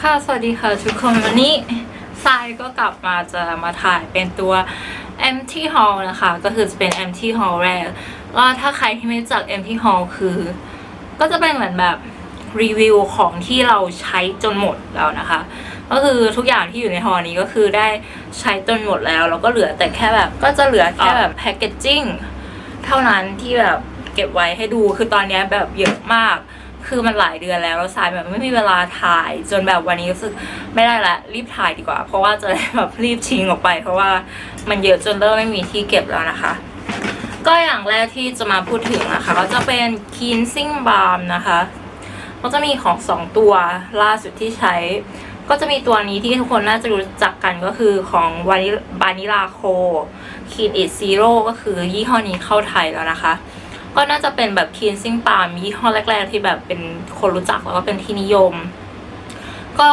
ค่ะ สวัสดีค่ะทุกคน วันนี้ทรายก็กลับมาจะมาถ่ายเป็นตัว Empty Hall นะคะ ก็คือจะเป็น Empty Hall แรกว่าถ้าใครที่ไม่รู้จัก Empty Hall คือ ก็จะเป็นเหมือนแบบรีวิวของที่เราใช้จนหมดแล้วนะคะ ก็คือทุกอย่างที่อยู่ในฮอนี้ก็คือได้ใช้จนหมดแล้วแล้วก็เหลือแต่แค่แบบก็จะเหลือแค่แบบแพ c เกจจิ้งเท่านั้นที่แบบเก็บไว้ให้ดูคือตอนนี้แบบเยอะมาก คือมันหลายเดือนแล้วแล้วสายแบบไม่มีเวลาถ่าย จนแบบวันนี้รู้สึกไม่ได้ละรีบถ่ายดีกว่า เพราะว่าจะได้แบบรีบชิงออกไป เพราะว่ามันเยอะจนเริ่มไม่มีที่เก็บแล้วนะคะ ก็อย่างแรกที่จะมาพูดถึงนะคะ ก็จะเป็น cleansing balm นะคะก็จะมีของสองตัวล่าสุดที่ใช้ ก็จะมีตัวนี้ที่ทุกคนน่าจะรู้จักกันก็คือของวานิบานิลาโคคีนอิซีโร่ก็คือยี่ห้อนี้เข้าไทยแล้วนะคะ ก็น่าจะเป็นแบบ cleansing balm ยี่ห้อแรก ๆ ที่แบบเป็นคนรู้จักแล้วก็เป็นที่นิยม ก็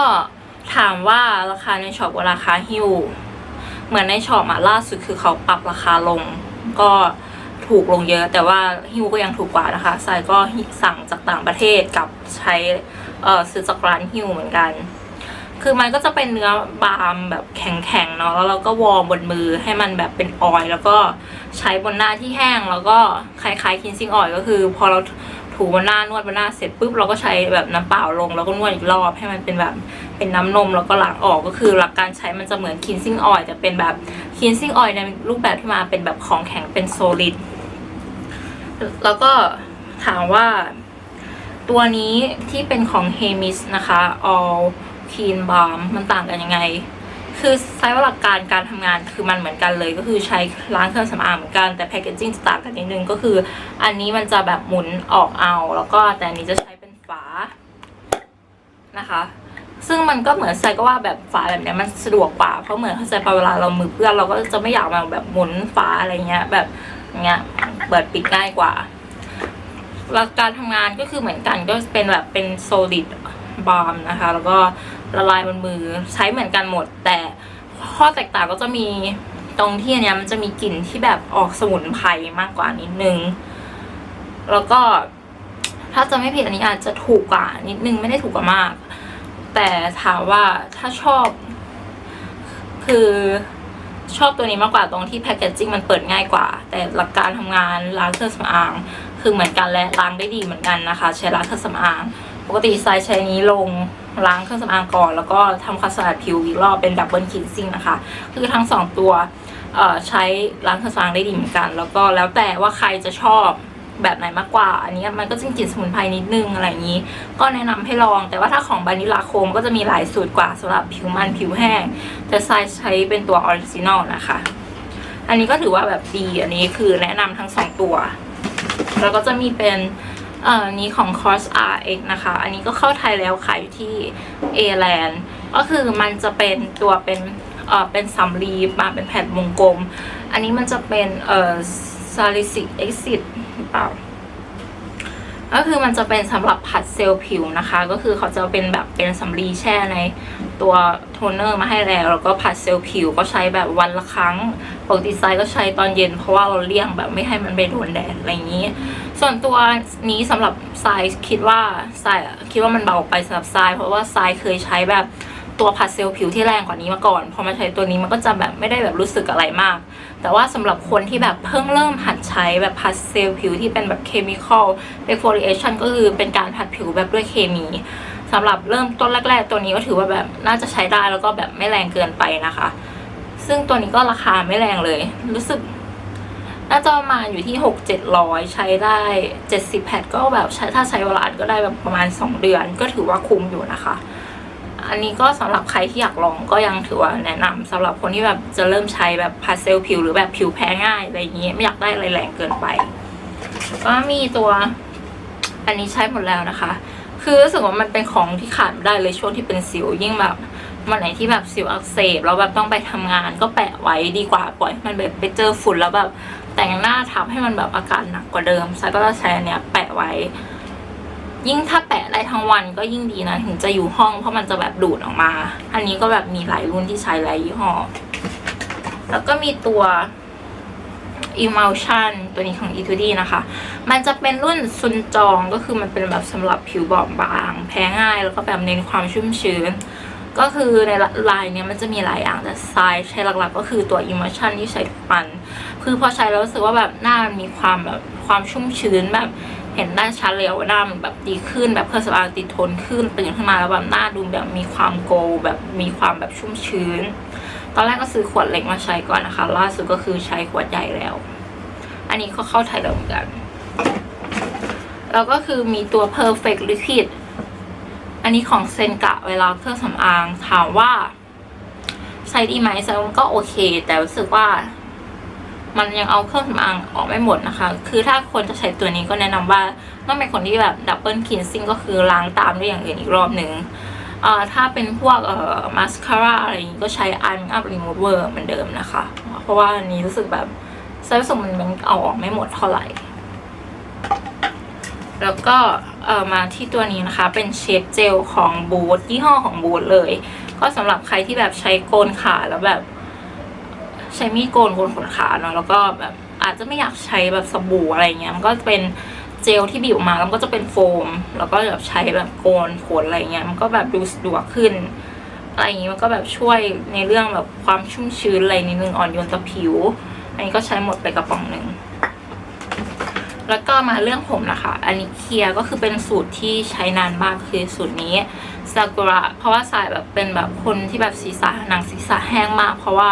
ถามว่าราคาในช็อปกับราคาฮิวเหมือนในช็อปอะล่าสุดคือเขาปรับราคาลง ก็ถูกลงเยอะแต่ว่าฮิวก็ยังถูกกว่านะคะสายก็สั่งจากต่างประเทศกับใช้เอ่อซื้อจากร้านฮิวเหมือนกัน คือมันก็จะเป็นเนื้อบาล์มแบบแข็งๆเนาะแล้วเราก็วอร์มบนมือให้มันแบบเป็นออยล์แล้วก็ใช้บนหน้าที่แห้งแล้วก็คล้ายๆคินซิ่งออยล์ก็คือ พอเราถูบนหน้านวดบนหน้าเสร็จปุ๊บเราก็ใช้แบบน้ำเปล่าลงแล้วก็นวดอีกรอบให้มันเป็นแบบเป็นน้ำนมแล้วก็ล้างออกก็คือหลักการใช้มันจะเหมือนคินซิ่งออยล์แต่เป็นแบบคินซิ่งออยล์ในรูปแบบที่มาเป็นแบบของแข็งเป็นโซลิดแล้วก็ถามว่าตัวนี้ที่เป็นของ Hemis นะคะ All Clean Balm มันต่างกันยังไง คือใช้วาหลักการการทำงานคือมันเหมือนกันเลยก็คือใช้ล้างเครื่องสำอางเหมือนกันแต่แพคเกจจิ้งจะต่างกันนิดนึงก็คือ อันนี้มันจะแบบหมุนออกเอา แล้วก็แต่อันนี้จะใช้เป็นฝานะคะ ซึ่งมันก็เหมือนใส่ก็ว่าแบบฝาแบบนี้มันสะดวกกว่าเพราะเหมือนเข้าใจปะเวลาเรามือเปื้อนเราก็จะไม่อยากมาแบบหมุนฝาอะไรเงี้ยแบบเงี้ยเปิดปิดง่ายกว่าหลักการทำงานก็คือเหมือนกันก็เป็นแบบเป็น solid balm นะคะ แล้วก็ ละลายบนมือใช้เหมือนกันหมด แต่ข้อแตกต่างก็จะมีตรงที่อันเนี้ยมันจะมีกลิ่นที่แบบออกสมุนไพรมากกว่านิดนึง แล้วก็ถ้าจะไม่ผิดอันนี้อาจจะถูกกว่านิดนึงไม่ได้ถูกกว่ามาก แต่ถามว่าถ้าชอบ คือชอบตัวนี้มากกว่าตรงที่แพคเกจจิ้งมันเปิดง่ายกว่า แต่หลักการทำงานล้างเครื่องสำอาง คือเหมือนกันและล้างได้ดีเหมือนกันนะคะ ใช้ล้างเครื่องสำอาง ปกติทรายใช้นี้ลงล้างเครื่องสำอางก่อน แล้วก็ทำความสะอาดผิวอีกรอบเป็นดับเบิลคินซิ่งนะคะ คือทั้งสองตัวใช้ล้างเครื่องสำอางได้ดีเหมือนกัน แล้วก็แล้วแต่ว่าใครจะชอบแบบไหนมากกว่า อันนี้มันก็จะมีกลิ่นสมุนไพรนิดนึงอะไรอย่างนี้ ก็แนะนำให้ลอง แต่ว่าถ้าของบานิลาโคมก็จะมีหลายสูตรกว่าสำหรับผิวมันผิวแห้ง แต่ทรายใช้เป็นตัวออริจินอลนะคะ อันนี้ก็ถือว่าแบบดี อันนี้คือแนะนำทั้งสองตัว แล้วก็จะมีเป็น เอ่อนี้ของ Cos RX นะคะ อันนี้ก็เข้าไทยแล้วขายอยู่ที่ a l a n d ก็คือมันจะเป็นตัวเป็นเอ่อเป็นสำลีมาเป็นแผ่นวงกลม อันนี้มันจะเป็นเอ่อ salicylic acid หรือเปล่าก็คือมันจะเป็นสำหรับผัดเซลล์ผิวนะคะ ก็คือเขาจะเป็นแบบเป็นสำลีแช่ในตัวโทนเนอร์มาให้แล้ว แล้วก็ผัดเซลล์ผิวก็ใช้แบบวันละครั้ง ปกติไซน์ก็ใช้ตอนเย็น เพราะว่าเราเลี่ยงแบบไม่ให้มันไปโดนแดดอะไรอย่างนี้ ส่วนตัวนี้สำหรับทรายคิดว่าทรายคิดว่ามันเบาไปสำหรับทรายเพราะว่าทรายเคยใช้แบบตัวผัดเซลล์ผิวที่แรงกว่านี้มาก่อน พอมาใช้ตัวนี้มันก็จะแบบไม่ได้แบบรู้สึกอะไรมาก แต่ว่าสำหรับคนที่แบบเพิ่งเริ่มหัดใช้แบบผัดเซลล์ผิวที่เป็นแบบเคมีคอล exfoliation ก็คือเป็นการผัดผิวแบบด้วยเคมีสำหรับเริ่มต้นแรก ๆ ตัวนี้ก็ถือว่าแบบน่าจะใช้ได้แล้วก็แบบไม่แรงเกินไปนะคะ ซึ่งตัวนี้ก็ราคาไม่แรงเลย รู้สึกน่าจะประมาณอยู่ที่หกเจ็ดร้อยใช้ได้เจ็ดสิบแพทก็แบบใช้ถ้าใช้เวลาก็ได้แบบประมาณสองเดือน ก็ถือว่าคุ้มอยู่นะคะ อันนี้ก็สำหรับใครที่อยากลองก็ยังถือว่าแนะนำสำหรับคนที่แบบจะเริ่มใช้แบบพาสเซลผิวหรือแบบผิวแพ้ง่ายอะไรอย่างนี้ไม่อยากได้อะไรแรงเกินไปก็มีตัวอันนี้ใช้หมดแล้วนะคะ คือรู้สึกว่ามันเป็นของที่ขาดไม่ได้เลยช่วงที่เป็นสิวยิ่งแบบ วันไหนที่แบบสิวอักเสบแล้วแบบต้องไปทำงานก็แปะไว้ดีกว่าปล่อยให้มันแบบไปเจอฝุ่นแล้วแบบแต่งหน้าทับให้มันแบบอาการหนักกว่าเดิมใช้ก็จะใช้อันเนี้ยแปะไว้ ยิ่งถ้าแปะได้ทั้งวันก็ยิ่งดีนะถึงจะอยู่ห้องเพราะมันจะแบบดูดออกมา อันนี้ก็แบบมีหลายรุ่นที่ใช้หลายยี่ห้อแล้วก็มีตัว Emulsion ตัวนี้ของ e 2 d นะคะ มันจะเป็นรุ่นซุนจองก็คือมันเป็นแบบสำหรับผิวบอบบาง แพ้ง่ายแล้วก็แบบเน้นความชุ่มชื้น ก็คือในลายเนี้ยมันจะมีหลายอย่างแต่ทรายใช้หลักๆ ก็คือตัว Emulsion ที่ใช้ทุกวันคือพอใช้แล้วรู้สึกว่าแบบหน้ามันมีความแบบความชุ่มชื้นแบบเห็นได้ชัดเลยว่าหน้ามันแบบดีขึ้นแบบเครื่องสำอางติดทนขึ้นตื่นขึ้นมาแล้วแบบหน้าดูแบบมีความโกลแบบมีความแบบชุ่มชื้น ตอนแรกก็ซื้อขวดเล็กมาใช้ก่อนนะคะ ล่าสุดก็คือใช้ขวดใหญ่แล้ว อันนี้ก็เข้าไทยแล้วเหมือนกันแล้วก็คือมีตัว perfect liquid อันนี้ของเซนกะเวลาเครื่องสำอางถามว่าใช้ดีไหมใช้ก็โอเค แต่รู้สึกว่า มันยังเอาเครื่องสำอางออกไม่หมดนะคะ คือถ้าคนจะใช้ตัวนี้ก็แนะนำว่าต้องเป็นคนที่แบบดับเบิลคลีนซิ่งก็คือล้างตามด้วยอย่างอื่นอีกรอบหนึ่งอ่อถ้าเป็นพวกเอ่อมาสคาร่าอะไรอย่างนี้ก็ใช้ eye makeup remover เหมือนเดิมนะคะ เพราะว่าอันนี้รู้สึกแบบใช้ผสมมันยังเอาออกไม่หมดเท่าไหร่ แล้วก็เออมาที่ตัวนี้นะคะ เป็นเชดเจลของบูธยี่ห้อของบูธเลย ก็สำหรับใครที่แบบใช้โกนขาแล้วแบบ ใช้มีดโกนโกนขนขาเนาะแล้วก็แบบอาจจะไม่อยากใช้แบบสบู่อะไรเงี้ยมันก็เป็นเจลที่บีบออกมาแล้วก็จะเป็นโฟม แล้วก็แบบใช้แบบโกนขนอะไรเงี้ยมันก็แบบดูสะดวกขึ้นอะไรอย่างงี้มันก็แบบช่วยในเรื่องแบบความชุ่มชื้นอะไรนิดนึงอ่อนโยนต่อผิว อันนี้ก็ใช้หมดไปกระป๋องหนึ่ง แล้วก็มาเรื่องผมนะคะ อันนี้เคลียร์ก็คือเป็นสูตรที่ใช้นานมากคือสูตรนี้ซากุระ เพราะว่าสายแบบเป็นแบบคนที่แบบศีรษะหนังศีรษะแห้งมาก เพราะว่า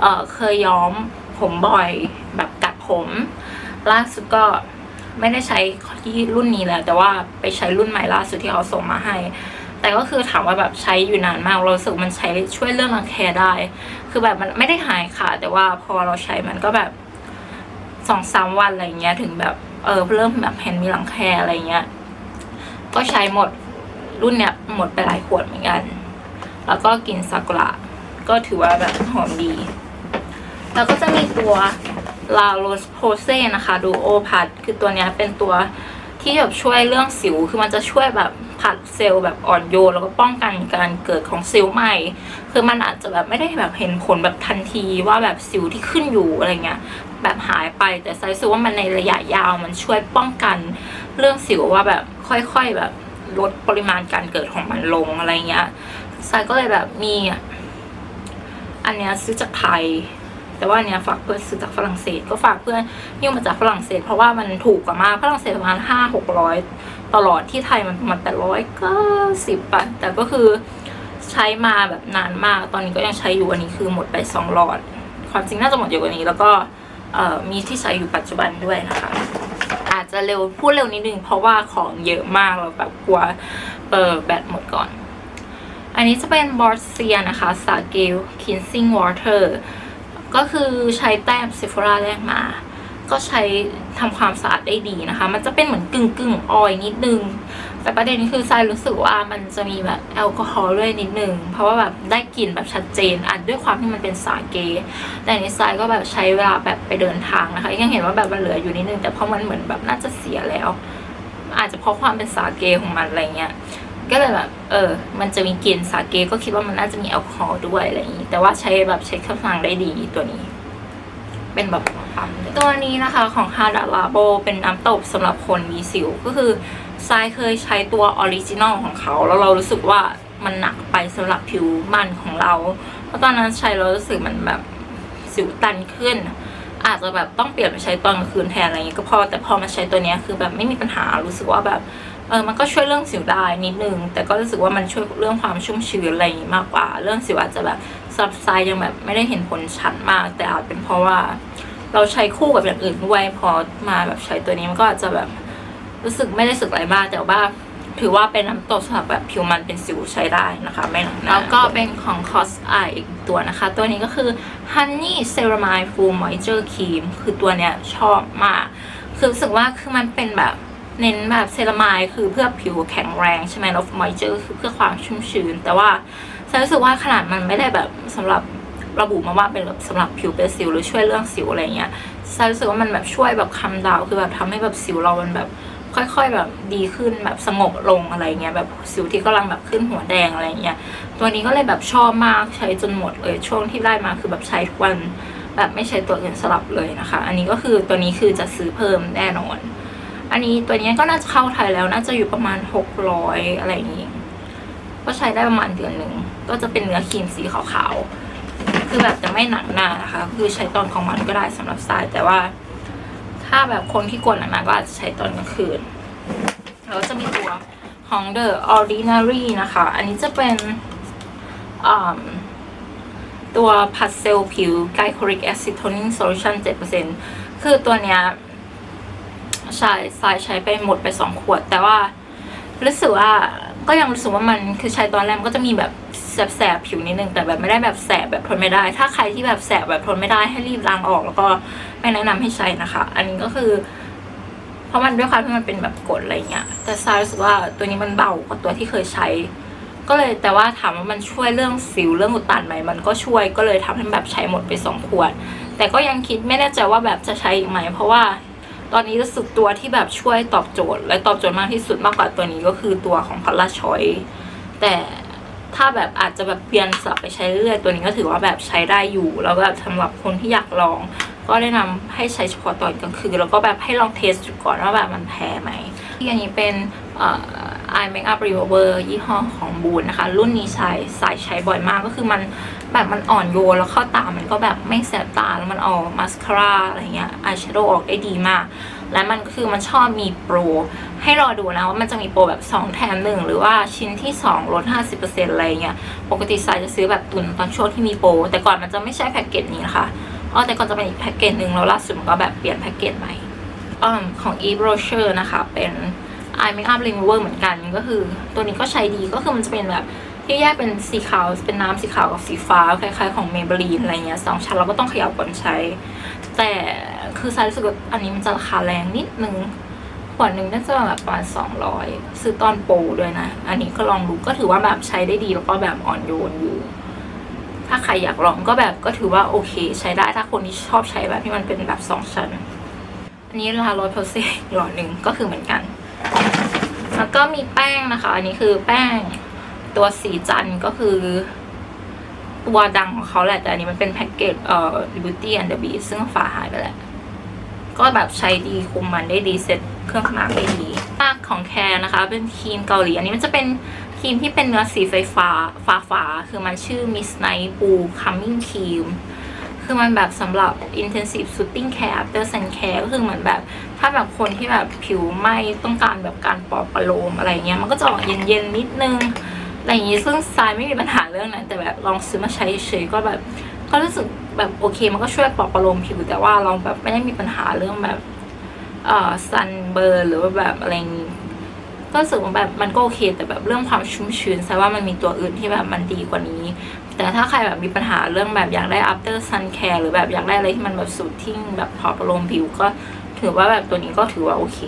เเคยย้อมผมบ่อยแบบกัดผม ล่าสุดก็ไม่ได้ใช้ที่รุ่นนี้แล้ว แต่ว่าไปใช้รุ่นใหม่ล่าสุดที่เขาส่งมาให้ แต่ก็คือถามว่าแบบใช้อยู่นานมาก เราสึกมันใช้ช่วยเรื่องรังแคได้ คือแบบมันไม่ได้หายค่ะ แต่ว่าพอเราใช้มันก็แบบสองสามวันอะไรเงี้ยถึงแบบ เออเริ่มแบบเห็นมีหลังแคอะไรเงี้ย ก็ใช้หมดรุ่นเนี้ยหมดไปหลายขวดเหมือนกัน แล้วก็กลินซากุระก็ถือว่าแบบหอมดี แล้วก็จะมีตัวลาโรสโพเซนะคะดูโอพัดคือตัวเนี้ยเป็นตัวที่แบบช่วยเรื่องสิว คือมันจะช่วยแบบ ผัดเซลล์แบบอ่อนโยนแล้วก็ป้องกันการเกิดของสิวใหม่ คือมันอาจจะแบบไม่ได้แบบเห็นผลแบบทันทีว่าแบบสิวที่ขึ้นอยู่อะไรเงี้ยแบบหายไปแต่ไซส์ว่ามันในระยะยาวมันช่วยป้องกันเรื่องสิวว่าแบบค่อย ๆแบบลดปริมาณการเกิดของมันลงอะไรเงี้ยไซก็เลยแบบมีอันเนี้ยซื้อจากไทยแต่ว่าอันเนี้ยฝากเพื่อนซื้อจากฝรั่งเศสก็ฝากเพื่อนยิ่งมาจากฝรั่งเศส เพราะว่ามันถูกกว่ามากฝรั่งเศสประมาณห้าหกร้อย ตลอดที่ไทยมันประมาณแต่ร้อยเก้าสิบอะแต่ก็คือใช้มาแบบนานมาก ตอนนี้ก็ยังใช้อยู่อันนี้คือหมดไปสองหลอด ความจริงน่าจะหมดเยอะกว่านี้ แล้วก็เออมีที่ใช้อยู่ปัจจุบันด้วยนะคะ อาจจะเร็วพูดเร็วนิดนึงเพราะว่าของเยอะมากเราแบบกลัวเออแบตหมดก่อน อันนี้จะเป็นบอร์เซียนะคะสาเกลคินซิงวอเตอร์ก็คือใช้แต้มเซฟราแรกมา ก็ใช้ทำความสะอาดได้ดีนะคะ มันจะเป็นเหมือนกึ่งกึ่งออยนิดนึง แต่ประเด็นคือทรายรู้สึกว่ามันจะมีแบบแอลกอฮอล์ด้วยนิดนึง เพราะว่าแบบได้กลิ่นแบบชัดเจนอาจด้วยความที่มันเป็นสาเก แต่ในทรายก็แบบใช้เวลาแบบไปเดินทางนะคะ ยังเห็นว่าแบบมันเหลืออยู่นิดนึง แต่เพราะมันเหมือนแบบน่าจะเสียแล้ว อาจจะเพราะความเป็นสาเกของมันอะไรเงี้ยก็เลยแบบ เออ มันจะมีกลิ่นสาเกก็คิดว่ามันน่าจะมีแอลกอฮอล์ด้วยอะไรอย่างนี้ แต่ว่าใช้แบบใช้เครื่องสำอางได้ดีตัวนี้ เป็นแบบความตัวนี้นะคะของฮาดาลาโบเป็นน้ำตบสำหรับคนมีสิว ก็คือทรายเคยใช้ตัวออริจินอลของเขา แล้วเรารู้สึกว่ามันหนักไปสำหรับผิวมันของเรา เพราะตอนนั้นใช้แล้วรู้สึกมันแบบสิวตันขึ้น อาจจะแบบต้องเปลี่ยนไปใช้ตอนกลางคืนแทนอะไรอย่างเงี้ยก็พอ แต่พอมาใช้ตัวนี้คือแบบไม่มีปัญหารู้สึกว่าแบบเออมันก็ช่วยเรื่องสิวได้นิดนึง แต่ก็รู้สึกว่ามันช่วยเรื่องความชุ่มชื้นอะไรอย่างงี้มากกว่า เรื่องสิวอาจจะแบบซับไซยังแบบไม่ได้เห็นผลชัดมาก แต่อาจเป็นเพราะว่า เราใช้คู่กับอย่างอื่นด้วยพอมาแบบใช้ตัวนี้มันก็อาจจะแบบรู้สึกไม่ได้สึกอะไรมากแต่ว่าถือว่าเป็นน้ำตกสำหรับแบบผิวมันเป็นสิวใช้ได้นะคะไม่หนักหนาแล้วก็เป็นของ Cos e อีกตัวนะคะ ตัวนี้ก็คือ Honey Ceramide Full Moisture Cream คือตัวเนี้ยชอบมาก คือรู้สึกว่าคือมันเป็นแบบเน้นแบบเซรามายคือเพื่อผิวแข็งแรงใช่ไหมแล้วมอยเจอร์คือเพื่อความชุ่มชื้น แต่ว่าฉันรู้สึกว่าขนาดมันไม่ได้แบบสำหรับ ระบุมาว่าเป็นแบบสำหรับผิวเป็นสิวหรือช่วยเรื่องสิวอะไรเงี้ยฉันรู้สึกว่ามันแบบช่วยแบบคำดาวคือแบบทำให้แบบสิวเรามันแบบค่อยๆแบบดีขึ้นแบบสงบลงอะไรเงี้ยแบบสิวที่กำลังแบบขึ้นหัวแดงอะไรเงี้ยตัวนี้ก็เลยแบบชอบมากใช้จนหมดเลยช่วงที่ได้มาคือแบบใช้ทุกวันแบบไม่ใช้ตัวอื่นสลับเลยนะคะ อันนี้ก็คือตัวนี้คือจะซื้อเพิ่มแน่นอน อันนี้ตัวนี้ก็น่าจะเข้าไทยแล้วน่าจะอยู่ประมาณหกร้อยอะไรอย่างนี้ก็ใช้ได้ประมาณเดือนหนึ่งก็จะเป็นเนื้อครีมสีขาวๆ คือแบบจะไม่หนักหน้านะคะ คือใช้ตอนของมันก็ได้สำหรับทรายแต่ว่า ถ้าแบบคนที่กลัวหนักๆก็อาจจะใช้ตอนกลางคืนแล้วจะมีตัวของ The Ordinary นะคะ อันนี้จะเป็นตัวพัดเซลผิวไกโคริกแอซิโทนิ่งโซลูชัน7%คือตัวเนี้ยใช่ทรายใช้ไปหมดไปสองขวด แต่ว่ารู้สึกว่าก็ยังรู้สึกว่ามันคือใช้ตอนแรกมันก็จะมีแบบ แสบๆผิวนิดนึงแต่แบบไม่ได้แบบแสบแบบทนไม่ได้ ถ้าใครที่แบบแสบแบบทนไม่ได้ให้รีบล้างออก แล้วก็ไม่แนะนำให้ใช้นะคะ อันนี้ก็คือ เพราะมันด้วยความที่มันเป็นแบบกดอะไรเงี้ย แต่ทรายรู้สึกว่าตัวนี้มันเบากว่าตัวที่เคยใช้ ก็เลยแต่ว่าถามว่ามันช่วยเรื่องสิวเรื่องอุดตันไหมมันก็ช่วยก็เลยทำให้แบบใช้หมดไปสองขวด แต่ก็ยังคิดไม่แน่ใจว่าแบบจะใช้อีกไหมเพราะว่าตอนนี้รู้สึกตัวที่แบบช่วยตอบโจทย์ และตอบโจทย์มากที่สุดมากกว่าตัวนี้ก็คือตัวของพัลลาชอย แต่ ถ้าแบบอาจจะแบบเปลี่ยนสับไปใช้เรื่อยตัวนี้ก็ถือว่าแบบใช้ได้อยู่ แล้วแบบสำหรับคนที่อยากลอง ก็แนะนำให้ใช้เฉพาะตอนกลางคืนแล้วก็แบบให้ลองเทสก่อนว่าแบบมันแพ้ไหมที่อันนี้เป็นเอ่อ eye makeup remover ยี่ห้อของบูนนะคะ รุ่นนี้ใช้สายใช้บ่อยมากก็คือมันแบบมันอ่อนโยนแล้วเข้าตามันก็แบบไม่แสบตาแล้วมันออกมาสคาร่าอะไรเงี้ยอายแชโดว์ออกได้ดีมาก และมันก็คือมันชอบมีโปร ให้รอดูนะว่ามันจะมีโปรแบบ 2 แถมหนึ่งหรือว่าชิ้นที่ 2 ลด 50%อะไรเงี้ยปกติสายจะซื้อแบบตุนตอนช่วงที่มีโปร แต่ก่อนมันจะไม่ใช่แพ็กเกจนี้นะคะอ๋อแต่ก่อนจะเป็นอีกแพ็กเกจหนึ่งแล้วล่าสุดมันก็แบบเปลี่ยนแพ็กเกจใหม่อ่าของ e brochure นะคะ เป็น eye makeup remover เหมือนกันก็คือ ตัวนี้ก็ใช้ดีก็คือมันจะเป็นแบบที่แยกเป็นสีขาวเป็นน้ำสีขาวกับสีฟ้าคล้ายๆของ Maybelline อะไรเงี้ยสองชั้นเราก็ต้องขย่าก่อนใช้ แต่คือซายรู้สึกว่าอันนี้มันจะราคาแรงนิดนึงขวดหนึ่งน่าจะแบบประมาณสองร้อยซื้อตอนโปรด้วยนะ อันนี้ก็ลองดูก็ถือว่าแบบใช้ได้ดีแล้วก็แบบอ่อนโยนอยู่ ถ้าใครอยากลองก็แบบก็ถือว่าโอเค ใช้ได้ถ้าคนที่ชอบใช้แบบที่มันเป็นแบบสองชั้น อันนี้ราคาร้อยเปอร์เซ็นต์หลอดหนึ่งก็คือเหมือนกัน แล้วก็มีแป้งนะคะ อันนี้คือแป้งตัวสีจันก็คือ ตัวดังของเขาแหละ แต่อันนี้มันเป็นแพ็กเกจเอ่อ Beauty and the Beast ซึ่งฝาหายไปแล้ว ก็แบบใช้ดีคุมมันได้ดีเซ็ตเครื่องสำอางได้ดีปากของแคร์นะคะ เป็นครีมเกาหลี อันนี้มันจะเป็นครีมที่เป็นเนื้อสีไฟฟ้าฟ้าฟ้าคือมันชื่อ Miss Night Blue Coming Cream คือมันแบบสำหรับ intensive soothing care after sun care ก็คือเหมือนแบบ ถ้าแบบคนที่แบบผิวไหม้ต้องการแบบการปลอบประโลมอะไรเงี้ย มันก็จะออกเย็นๆนิดนึงอะไรอย่างงี้ซึ่งทรายไม่มีปัญหาเรื่องนั้น แต่แบบลองซื้อมาใช้เฉยๆก็แบบก็รู้สึกแบบโอเคมันก็ช่วยปลอบประโลมผิวแต่ว่าเราแบบไม่ได้มีปัญหาเรื่องแบบเอ่อซันเบอร์หรือว่าแบบอะไรอย่างงี้ก็รู้สึกว่าแบบมันก็โอเค แต่แบบเรื่องความชุ่มชื้นทรายว่ามันมีตัวอื่นที่แบบมันดีกว่านี้ แต่ถ้าใครแบบมีปัญหาเรื่องแบบอยากได้ after sun care หรือแบบอยากได้อะไรที่มันแบบสูททิ้งแบบปลอประโลมผิวก็ถือว่าแบบตัวนี้ก็ถือว่าโอเค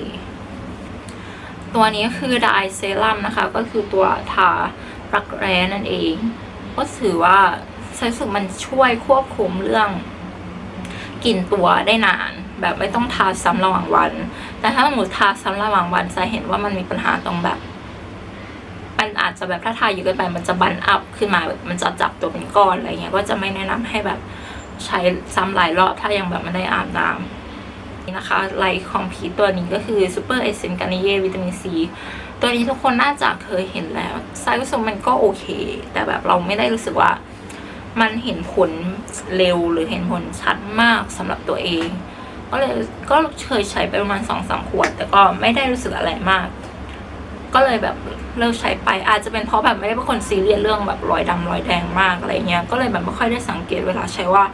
ตัวนี้คือดายเซรั่มนะคะ ก็คือตัวทารักแร้นั่นเอง ก็ถือว่าใช้สึกมันช่วยควบคุมเรื่องกลิ่นตัวได้นาน แบบไม่ต้องทาซ้ำระหว่างวัน แต่ถ้าสมมติทาซ้ำระหว่างวันจะเห็นว่ามันมีปัญหาตรงแบบ มันอาจจะแบบถ้าทาเยอะเกินไปมันจะบันอัพขึ้นมาแบบมันจะจับตัวเป็นก้อนอะไรเงี้ยก็จะไม่แนะนำให้แบบใช้ซ้ำหลายรอบถ้ายังแบบไม่ได้อาบน้ำนี่นะคะไลท์คอมพีตัวนี้ก็คือซูเปอร์เอเซนกานิเยวิตามินซีตัวนี้ทุกคนน่าจะเคยเห็นแล้วไซส์รู้สึกมันก็โอเค แต่แบบเราไม่ได้รู้สึกว่ามันเห็นผลเร็วหรือเห็นผลชัดมากสำหรับตัวเอง ก็เลยก็เคยใช้ไปประมาณสองสามขวด แต่ก็ไม่ได้รู้สึกอะไรมาก ก็เลยแบบเลิกใช้ไปอาจจะเป็นเพราะแบบไม่ได้เป็นคนซีเรียสเรื่องแบบรอยดำรอยแดงมากอะไรเงี้ยก็เลยแบบไม่ค่อยได้สังเกตเวลาใช้ว่า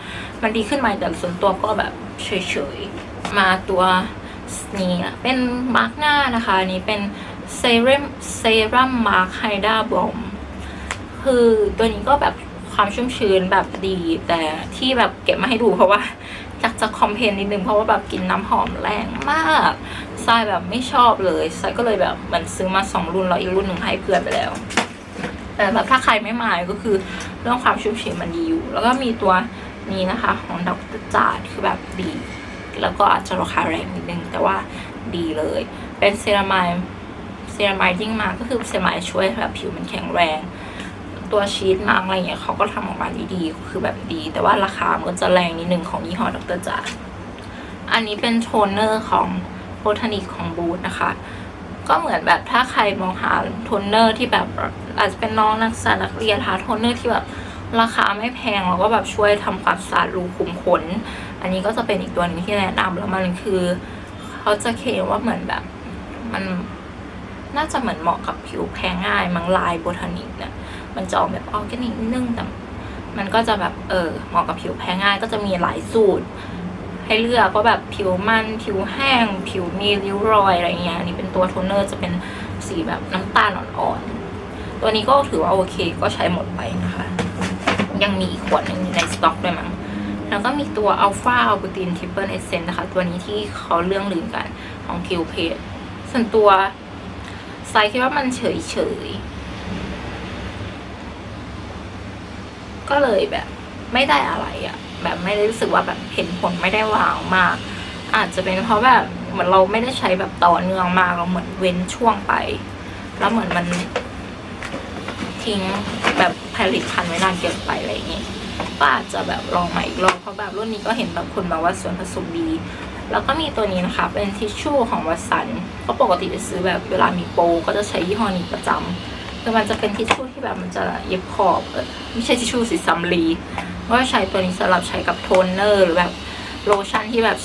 มันดีขึ้นไหมแต่ส่วนตัวก็แบบเฉยๆมาตัวนี้เป็นมาร์กหน้านะคะอันนี้เป็นเซรั่มเซรั่มมาร์กไฮด้าบอมคือตัวนี้ก็แบบความชุ่มชื้นแบบดี แต่ที่แบบเก็บมาให้ดูเพราะว่า อยากจะคอมเพนนิดนึงเพราะว่าแบบกินน้ำหอมแรงมากทรายแบบไม่ชอบเลยทรายก็เลยแบบมันซื้อมาสองรุ่นแล้วอีกรุ่นหนึ่งให้เพื่อนไปแล้ว แต่แบบถ้าใครไม่มาก็คือเรื่องความชุ่มชื้นมันดีอยู่ แล้วก็มีตัวนี้นะคะของดรจาดคือแบบดี แล้วก็อาจจะราคาแรงนิดนึงแต่ว่าดีเลย เป็นเซรามายเซรามายยิ่งมาก็คือเซรามายช่วยแบบผิวมันแข็งแรง ตัวชีทมาร์กอะไรเงี้ยเขาก็ทำออกมาดีๆคือแบบดี แต่ว่าราคามันก็จะแรงนิดนึงของยี่ห้อดรจาอันนี้เป็นโทนเนอร์ของโบทานิกของบูธนะคะ ก็เหมือนแบบถ้าใครมองหาโทนเนอร์ที่แบบอาจจะเป็นน้องนักศึกษานักเรียนหาโทนเนอร์ที่แบบราคาไม่แพงแล้วก็แบบช่วยทำความสะอาดรูขุมขน อันนี้ก็จะเป็นอีกตัวหนึ่งที่แนะนำแล้วมันคือเขาจะเคลมว่าเหมือนแบบมันน่าจะเหมือนเหมาะกับผิวแพ้ง่ายมังลายโบทานิกเนี่ย มันจะออกแบบออร์แกนิกนึงแต่มันก็จะแบบเออเหมาะกับผิวแพ้ง่ายก็จะมีหลายสูตร ให้เลือกว่าแบบผิวมันผิวแห้ง ผิวมีริ้วรอยอะไรเงี้ยอันนี้เป็นตัวโทนเนอร์จะเป็นสีแบบน้ำตาลอ่อนๆตัวนี้ก็ถือว่าโอเคก็ใช้หมดไปนะคะ ยังมีอีกขวดหนึ่งในสต็อกด้วยมั้งแล้วก็มีตัวอัลฟาอัลบูตินทริปเปิลเอเซนนะคะ ตัวนี้ที่เขาเรื่องลือกันของคิวเพจส่วนตัวไซส์คิดว่ามันเฉยเฉย ก็เลยแบบไม่ได้อะไรอะ่ะ แบบไม่ได้รู้สึกว่าแบบเห็นผลไม่ได้ว้าวมาก อาจจะเป็นเพราะแบบเหมือนเราไม่ได้ใช้แบบต่อเนื่องมากเราเหมือนเว้นช่วงไป แล้วเหมือนมันทิ้งแบบผลิตภัณฑ์ไว้นานเกินไปอะไรอย่างเงี้ยก็อาจจะแบบลองใหม่อีกรอบเพราะแบบรุ่นนี้ก็เห็นแบบคนแบบว่าส่วนผสมดี แล้วก็มีตัวนี้นะคะ เป็นทิชชู่ของวัสันก็ปกติจะซื้อแบบเวลามีโปรก็จะใช้ยี่ห้อนี้ประจำ แต่มันจะเป็นทิชชู่ที่แบบมันจะเย็บขอบไม่ใช่ทิชชู่สีซัมลีก็ใช้ตัวนี้สำหรับใช้กับโทนเนอร์หรือแบบโลชั่นที่แบบ